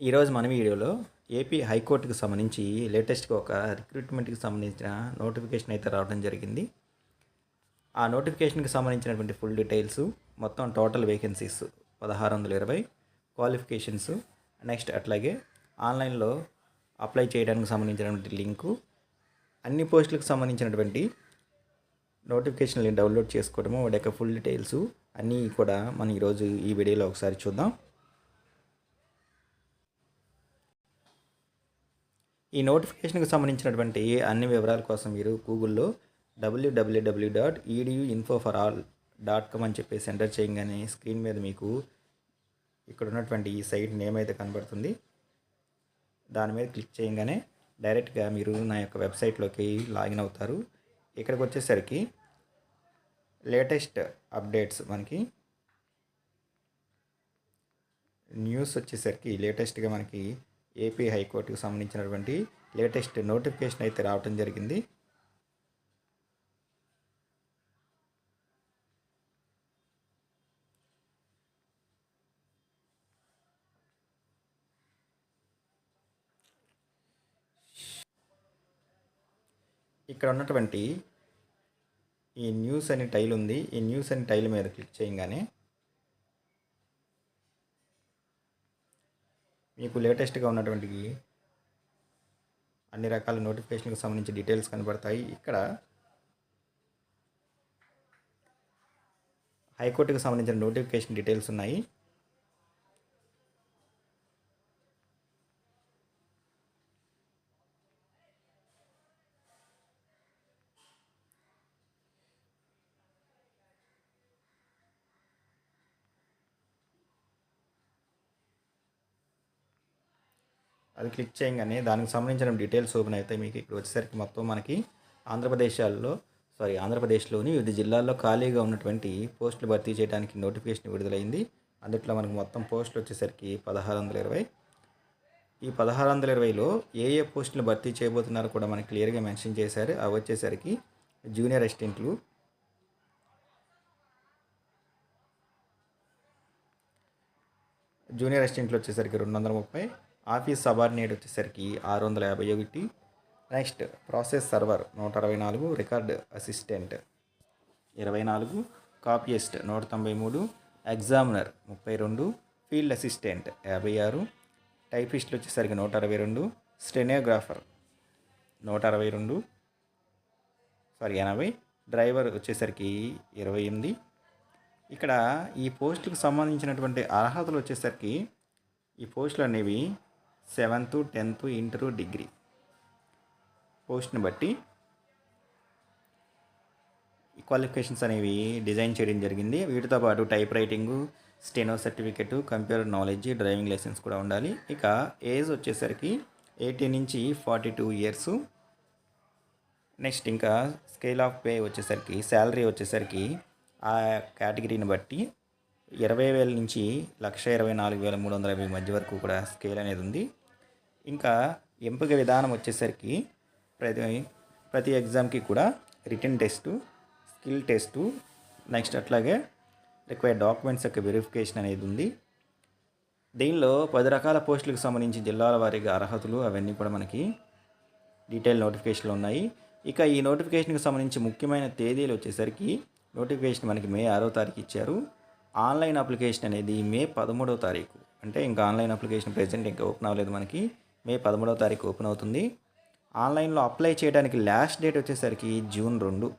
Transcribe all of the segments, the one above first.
ఈరోజు మన వీడియోలో ఏపీ హైకోర్టుకు సంబంధించి లేటెస్ట్గా ఒక రిక్రూట్మెంట్కి సంబంధించిన నోటిఫికేషన్ అయితే రావడం జరిగింది. ఆ నోటిఫికేషన్కి సంబంధించినటువంటి ఫుల్ డీటెయిల్స్ మొత్తం టోటల్ వేకెన్సీస్ పదహారు వందల ఇరవై క్వాలిఫికేషన్స్ నెక్స్ట్ అట్లాగే ఆన్లైన్లో అప్లై చేయడానికి సంబంధించినటువంటి లింకు అన్ని పోస్టులకు సంబంధించినటువంటి నోటిఫికేషన్లు డౌన్లోడ్ చేసుకోవడము వాటి యొక్క ఫుల్ డీటెయిల్స్ అన్నీ కూడా మనం ఈరోజు ఈ వీడియోలో ఒకసారి చూద్దాం. ఈ నోటిఫికేషన్కి సంబంధించినటువంటి అన్ని వివరాల కోసం మీరు గూగుల్లో W W W dot E D U info for all dot com అని చెప్పేసి ఎంటర్ చేయగానే స్క్రీన్ మీద మీకు ఇక్కడ ఉన్నటువంటి ఈ సైట్ నేమ్ అయితే కనబడుతుంది. దాని మీద క్లిక్ చేయగానే డైరెక్ట్గా మీరు నా యొక్క వెబ్సైట్లోకి లాగిన్ అవుతారు. ఇక్కడికి వచ్చేసరికి లేటెస్ట్ అప్డేట్స్ మనకి న్యూస్ వచ్చేసరికి లేటెస్ట్గా మనకి ఏపీ హైకోర్టుకు సంబంధించినటువంటి లేటెస్ట్ నోటిఫికేషన్ అయితే రావటం జరిగింది. ఇక్కడ ఉన్నటువంటి ఈ న్యూస్ అనే టైల్ ఉంది. ఈ న్యూస్ అనే టైల్ మీద క్లిక్ చేయగానే మీకు లేటెస్ట్గా ఉన్నటువంటి అన్ని రకాల నోటిఫికేషన్కి సంబంధించి డీటెయిల్స్ కనబడతాయి. ఇక్కడ హైకోర్టుకు సంబంధించిన నోటిఫికేషన్ డీటెయిల్స్ ఉన్నాయి. అది క్లిక్ చేయగానే దానికి సంబంధించిన డీటెయిల్స్ ఓపెన్ అయితే మీకు ఇక్కడ వచ్చేసరికి మొత్తం మనకి ఆంధ్రప్రదేశాల్లో సారీ ఆంధ్రప్రదేశ్లోని వివిధ జిల్లాల్లో ఖాళీగా ఉన్నటువంటి పోస్టులు భర్తీ చేయడానికి నోటిఫికేషన్ విడుదలైంది. అందుట్లో మనకు మొత్తం పోస్టులు వచ్చేసరికి పదహారు వందల ఇరవై. ఈ పదహారు వందల ఇరవైలో ఏ ఏ పోస్టులు భర్తీ చేయబోతున్నారో కూడా మనకి క్లియర్గా మెన్షన్ చేశారు. అవి వచ్చేసరికి జూనియర్ అసిస్టెంట్లు జూనియర్ అసిస్టెంట్లు వచ్చేసరికి రెండు వందల ముప్పై. ఆఫీస్ సబార్డినేట్ వచ్చేసరికి ఆరు వందల యాభై ఒకటి. నెక్స్ట్ ప్రాసెస్ సర్వర్ నూట అరవై నాలుగు రికార్డ్ అసిస్టెంట్ ఇరవై నాలుగు కాపీయిస్ట్ నూట తొంభై మూడు ఎగ్జామినర్ ముప్పై రెండు ఫీల్డ్ అసిస్టెంట్ యాభై ఆరు టైపిస్ట్లు వచ్చేసరికి నూట అరవై రెండు స్టెనోగ్రాఫర్ నూట అరవై రెండు సారీ ఎనభై డ్రైవర్ వచ్చేసరికి ఇరవై ఎనిమిది. ఇక్కడ ఈ పోస్టులకు సంబంధించినటువంటి అర్హతలు వచ్చేసరికి ఈ పోస్టులు అనేవి సెవెంత్ టెన్త్ ఇంటర్ డిగ్రీ. పోస్ట్ని బట్టి క్వాలిఫికేషన్స్ అనేవి డిజైన్ చేయడం జరిగింది. వీటితో పాటు type writing steno certificate computer knowledge driving licence కూడా ఉండాలి. ఇక ఏజ్ వచ్చేసరికి ఎయిటీన్ నుంచి ఫార్టీ టూ ఇయర్స్. నెక్స్ట్ ఇంకా స్కేల్ ఆఫ్ పే వచ్చేసరికి శాలరీ వచ్చేసరికి ఆ కేటగిరీని బట్టి ఇరవై వేల నుంచి లక్ష ఇరవై నాలుగు వేల మూడు వందల యాభై మధ్య వరకు కూడా స్కేల్ అనేది ఉంది. ఇంకా ఎంపిక విధానం వచ్చేసరికి ప్రతి ప్రతి ఎగ్జామ్కి కూడా return test skill test next అట్లాగే రిక్వైర్డ్ డాక్యుమెంట్స్ యొక్క వెరిఫికేషన్ అనేది ఉంది. దీనిలో పది రకాల పోస్టులకు సంబంధించి జిల్లాల వారీగా అర్హతలు అవన్నీ కూడా మనకి డీటెయిల్ నోటిఫికేషన్లు ఉన్నాయి. ఇక ఈ నోటిఫికేషన్కి సంబంధించి ముఖ్యమైన తేదీలు వచ్చేసరికి నోటిఫికేషన్ మనకి మే ఆరో తారీఖు ఇచ్చారు. ఆన్లైన్ అప్లికేషన్ అనేది మే పదమూడవ తారీఖు. అంటే ఇంకా ఆన్లైన్ అప్లికేషన్ ప్రెజెంట్ ఇంకా ఓపెన్ అవ్వలేదు మనకి. మే పదమూడవ తారీఖు ఓపెన్ అవుతుంది. ఆన్లైన్లో అప్లై చేయడానికి లాస్ట్ డేట్ వచ్చేసరికి జూన్ రెండు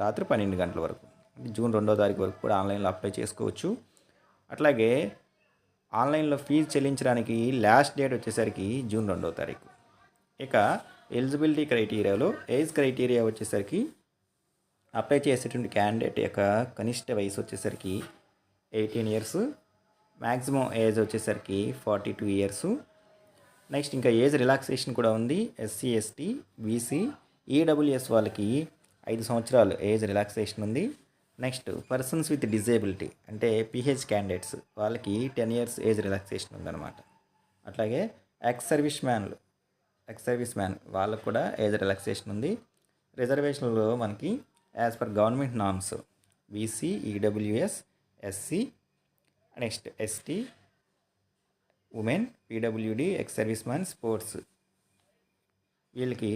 రాత్రి పన్నెండు గంటల వరకు. జూన్ రెండో తారీఖు వరకు కూడా ఆన్లైన్లో అప్లై చేసుకోవచ్చు. అట్లాగే ఆన్లైన్లో ఫీజు చెల్లించడానికి లాస్ట్ డేట్ వచ్చేసరికి జూన్ రెండో తారీఖు. ఇక ఎలిజిబిలిటీ క్రైటీరియాలో ఏజ్ క్రైటీరియా వచ్చేసరికి అప్లై చేసేటువంటి క్యాండిడేట్ యొక్క కనిష్ట వయసు వచ్చేసరికి ఎయిటీన్ ఇయర్స్. మ్యాక్సిమం ఏజ్ వచ్చేసరికి ఫార్టీ టూ ఇయర్స్. నెక్స్ట్ ఇంకా ఏజ్ రిలాక్సేషన్ కూడా ఉంది. ఎస్సీ ఎస్టీ బీసీ ఈడబ్ల్యూఎస్ వాళ్ళకి ఐదు సంవత్సరాలు ఏజ్ రిలాక్సేషన్ ఉంది. నెక్స్ట్ పర్సన్స్ విత్ డిజేబిలిటీ అంటే పిహెచ్ క్యాండిడేట్స్ వాళ్ళకి టెన్ ఇయర్స్ ఏజ్ రిలాక్సేషన్ ఉందన్నమాట. అట్లాగే ఎక్స్ సర్వీస్ మ్యాన్లు ఎక్స్ సర్వీస్ మ్యాన్ వాళ్ళకు కూడా ఏజ్ రిలాక్సేషన్ ఉంది. రిజర్వేషన్లో మనకి as per government norms BC EWS SC next ST women PWD ex service man sports వీళ్ళకి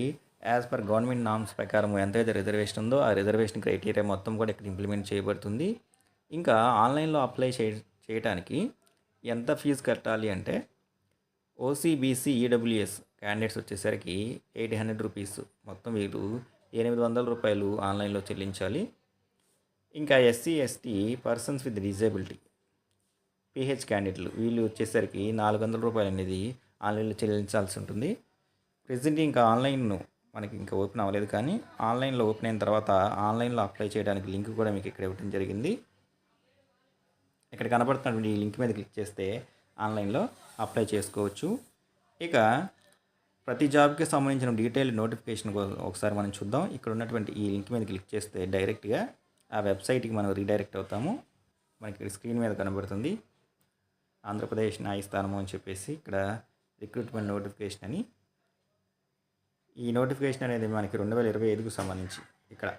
యాజ్ పర్ గవర్నమెంట్ నామ్స్ ప్రకారం ఎంతైతే రిజర్వేషన్ ఉందో ఆ రిజర్వేషన్ క్రైటీరియా మొత్తం కూడా ఇక్కడ ఇంప్లిమెంట్ చేయబడుతుంది. ఇంకా ఆన్లైన్లో అప్లై చే చేయడానికి ఎంత ఫీజు కట్టాలి అంటే ఓసీబీసీ ఈడబ్ల్యూఎస్ క్యాండిడేట్స్ వచ్చేసరికి ఎయిట్ హండ్రెడ్ రూపీస్ మొత్తం వీళ్ళు ఎనిమిది వందల రూపాయలు ఆన్లైన్లో చెల్లించాలి. ఇంకా SC ST persons with disability PH క్యాండిడేట్లు వీళ్ళు వచ్చేసరికి నాలుగు వందల రూపాయలు అనేది ఆన్లైన్లో చెల్లించాల్సి ఉంటుంది. ప్రెసెంట్ ఇంకా ఆన్లైన్ మనకి ఇంకా ఓపెన్ అవ్వలేదు కానీ ఆన్లైన్లో ఓపెన్ అయిన తర్వాత ఆన్లైన్లో అప్లై చేయడానికి లింక్ కూడా మీకు ఇక్కడ ఇవ్వడం జరిగింది. ఇక్కడ కనబడుతున్నటువంటి ఈ లింక్ మీద క్లిక్ చేస్తే ఆన్లైన్లో అప్లై చేసుకోవచ్చు. ఇక ప్రతి జాబ్కి సంబంధించిన డీటెయిల్ నోటిఫికేషన్ ఒకసారి మనం చూద్దాం. ఇక్కడ ఉన్నటువంటి ఈ లింక్ మీద క్లిక్ చేస్తే డైరెక్ట్గా ఆ వెబ్సైట్కి మనం రీడైరెక్ట్ అవుతాము. మనకి ఇక్కడ స్క్రీన్ మీద కనబడుతుంది. ఆంధ్రప్రదేశ్ న్యాయస్థానము అని చెప్పేసి ఇక్కడ రిక్రూట్మెంట్ నోటిఫికేషన్ అని. ఈ నోటిఫికేషన్ అనేది మనకి రెండు వేల ఇరవై ఐదుకు సంబంధించి ఇక్కడ.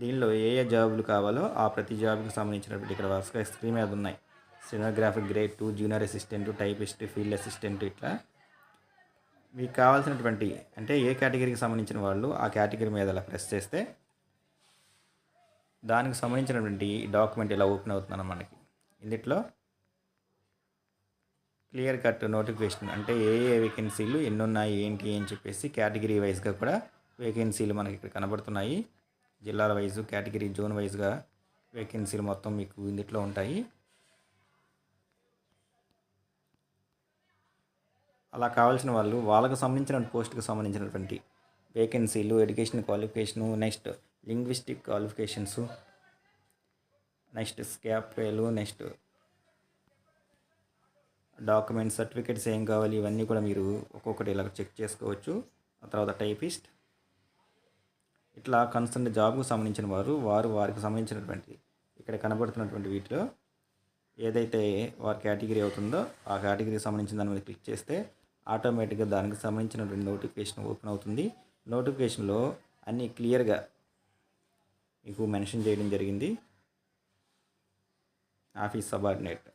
దీనిలో ఏ ఏ జాబులు కావాలో ఆ ప్రతి జాబ్కి సంబంధించినటువంటి ఇక్కడ వరుసగా స్క్రీన్ మీద ఉన్నాయి. Cinematographic grade two junior assistant typist field assistant ఇట్లా. మీకు కావాల్సినటువంటి అంటే ఏ కేటగిరీకి సంబంధించిన వాళ్ళు ఆ కేటగిరీ మీద అలా ప్రెస్ చేస్తే దానికి సంబంధించినటువంటి డాక్యుమెంట్ ఇలా ఓపెన్ అవుతుందన్న మనకి. ఇందులో క్లియర్ కట్ నోటిఫికేషన్ అంటే ఏ ఏ వేకెన్సీలు ఎన్ని ఉన్నాయి ఏంటి అని చెప్పేసి కేటగిరీ వైజ్గా కూడా వేకెన్సీలు మనకి ఇక్కడ కనబడుతున్నాయి. జిల్లాల వైజు కేటగిరీ జోన్ వైజ్గా వేకెన్సీలు మొత్తం మీకు ఇందులో ఉంటాయి. అలా కావాల్సిన వాళ్ళు వాళ్ళకు సంబంధించిన పోస్ట్కి సంబంధించినటువంటి వేకెన్సీలు education qualification next linguistic qualifications next స్కాప్వేలు next documents certificates ఏం కావాలి ఇవన్నీ కూడా మీరు ఒక్కొక్కటి ఇలా చెక్ చేసుకోవచ్చు. ఆ తర్వాత టైపిస్ట్. ఇట్లా కన్సర్న్ జాబ్కు సంబంధించిన వారు వారు వారికి సంబంధించినటువంటి ఇక్కడ కనబడుతున్నటువంటి వీటిలో ఏదైతే వారి కేటగిరీ అవుతుందో ఆ కేటగిరీకి సంబంధించిన దాని మీద క్లిక్ చేస్తే ఆటోమేటిక్గా దానికి సంబంధించినటువంటి నోటిఫికేషన్ ఓపెన్ అవుతుంది. నోటిఫికేషన్లో అన్నీ క్లియర్గా మీకు మెన్షన్ చేయడం జరిగింది. Office subordinate.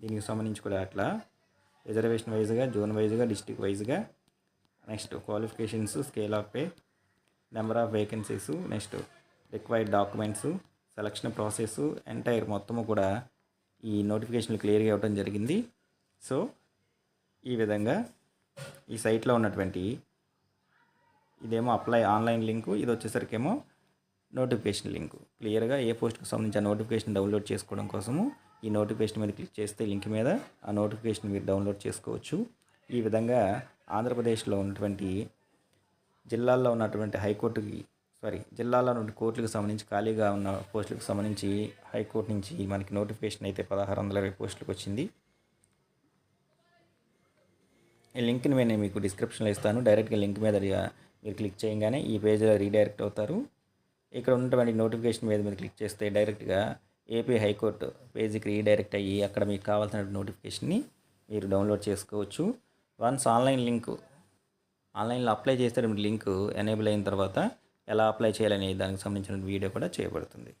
దీనికి సంబంధించి కూడా అట్లా రిజర్వేషన్ వైజ్గా జోన్ వైజ్గా డిస్టిక్ వైజ్గా next qualifications scale of pay number of vacancies next required documents selection process entire మొత్తము కూడా ఈ నోటిఫికేషన్లు క్లియర్గా ఇవ్వడం జరిగింది. సో ఈ విధంగా ఈ సైట్లో ఉన్నటువంటి ఇదేమో అప్లై ఆన్లైన్ లింకు ఇది వచ్చేసరికేమో నోటిఫికేషన్ లింకు క్లియర్గా ఏ పోస్ట్కి సంబంధించిన నోటిఫికేషన్ డౌన్లోడ్ చేసుకోవడం కోసము ఈ నోటిఫికేషన్ మీద క్లిక్ చేస్తే లింక్ మీద ఆ నోటిఫికేషన్ మీరు డౌన్లోడ్ చేసుకోవచ్చు. ఈ విధంగా ఆంధ్రప్రదేశ్లో ఉన్నటువంటి జిల్లాల్లో ఉన్నటువంటి హైకోర్టుకి సారీ జిల్లాలో ఉన్న కోర్టులకు సంబంధించి ఖాళీగా ఉన్న పోస్టులకు సంబంధించి హైకోర్టు నుంచి మనకి నోటిఫికేషన్ అయితే పదహారు వందల ఇరవై పోస్టులకు వచ్చింది. ఈ లింక్ని నేను మీకు డిస్క్రిప్షన్లో ఇస్తాను. డైరెక్ట్గా లింక్ మీద మీరు క్లిక్ చేయగానే ఈ పేజ్లో రీడైరెక్ట్ అవుతారు. ఇక్కడ ఉన్నటువంటి నోటిఫికేషన్ మీద మీరు క్లిక్ చేస్తే డైరెక్ట్గా ఏపీ హైకోర్టు పేజీకి రీడైరెక్ట్ అయ్యి అక్కడ మీకు కావాల్సిన నోటిఫికేషన్ని మీరు డౌన్లోడ్ చేసుకోవచ్చు. వన్స్ ఆన్లైన్ లింక్ ఆన్లైన్లో అప్లై చేస్తే లింక్ ఎనేబుల్ అయిన తర్వాత ఎలా అప్లై చేయాలనే దానికి సంబంధించిన వీడియో కూడా చేయబడుతుంది.